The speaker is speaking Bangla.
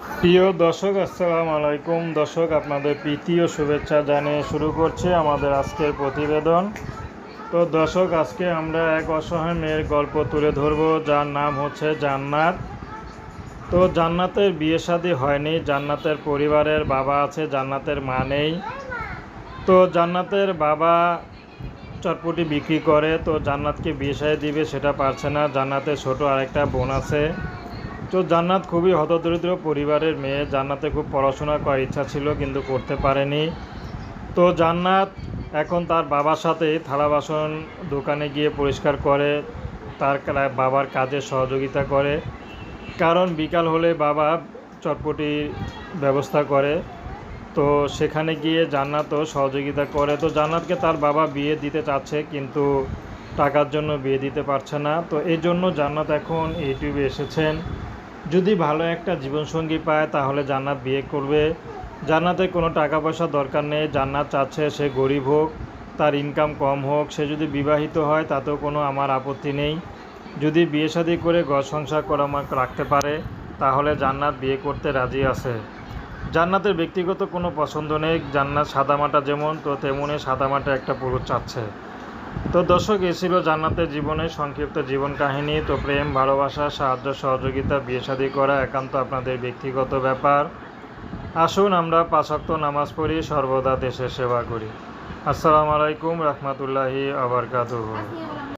প্রিয় দর্শক, আসসালামু আলাইকুম। দর্শক, আপনাদের প্রীতি ও শুভেচ্ছা জানিয়ে শুরু করছে আমাদের আজকের প্রতিবেদন। তো দর্শক, আজকে আমরা এক অসহায় মেয়ের গল্প তুলে ধরব। যার নাম হচ্ছে জান্নাত। তো জান্নাতের বিয়ে শাদী হয়নি, জান্নাতের পরিবারের বাবা আছে, জান্নাতের মা নেই। তো জান্নাতের বাবা চটপটি বিক্রি করে, তো জান্নাতকে বিয়ে শাদী দিবে সেটা পারছে না। জান্নাতের ছোট আরেকটা বোন আছে। তো জান্নাত খুবই হতদরিদ্র পরিবারের মেয়ে। জান্নাতে খুব পড়াশোনা করার ইচ্ছা ছিল, কিন্তু করতে পারেনি। তো জান্নাত এখন তার বাবার সাথে থালা বাসন দোকানে গিয়ে পরিষ্কার করে, তার বাবার কাজে সহযোগিতা করে। কারণ বিকাল হলে বাবা চটপটির ব্যবস্থা করে। তো সেখানে গিয়ে জান্নাতও সহযোগিতা করে। তো জান্নাতকে তার বাবা বিয়ে দিতে চাচ্ছে, কিন্তু টাকার জন্য বিয়ে দিতে পারছে না। তো এই জন্য জান্নাত এখন ইউটিউবে এসেছেন। যদি ভালো একটা জীবনসঙ্গী পায়, তাহলে জান্নাত বিয়ে করবে। জান্নাতের কোনো টাকা পয়সা দরকার নেই, জান্নাত চাচ্ছে সে গরিব হোক, তার ইনকাম কম হোক, সে যদি বিবাহিত হয়, তাতেও কোনো আমার আপত্তি নেই। যদি বিয়ে শাদী করে ঘর সংসার করে রাখতে পারে, তাহলে জান্নাত বিয়ে করতে রাজি আছে। জান্নাতের ব্যক্তিগত কোনো পছন্দ নেই, জান্নাত সাদামাটা যেমন, তো তেমনই সাদামাটা একটা পুরুষ চাচ্ছে। তো দর্শক, এ ছিল জান্নাতের জীবনের সংক্ষিপ্ত জীবন কাহিনী। তো প্রেম, ভালোবাসা, সাহায্য, সহযোগিতা, বিয়ে শাদী করা একান্ত আপনাদের ব্যক্তিগত ব্যাপার। আসুন আমরা পাঁচক্ত নামাজ পড়ি, সর্বদা দেশের সেবা করি। আসসালামু আলাইকুম, রহমতুল্লাহি আবরকাতুহ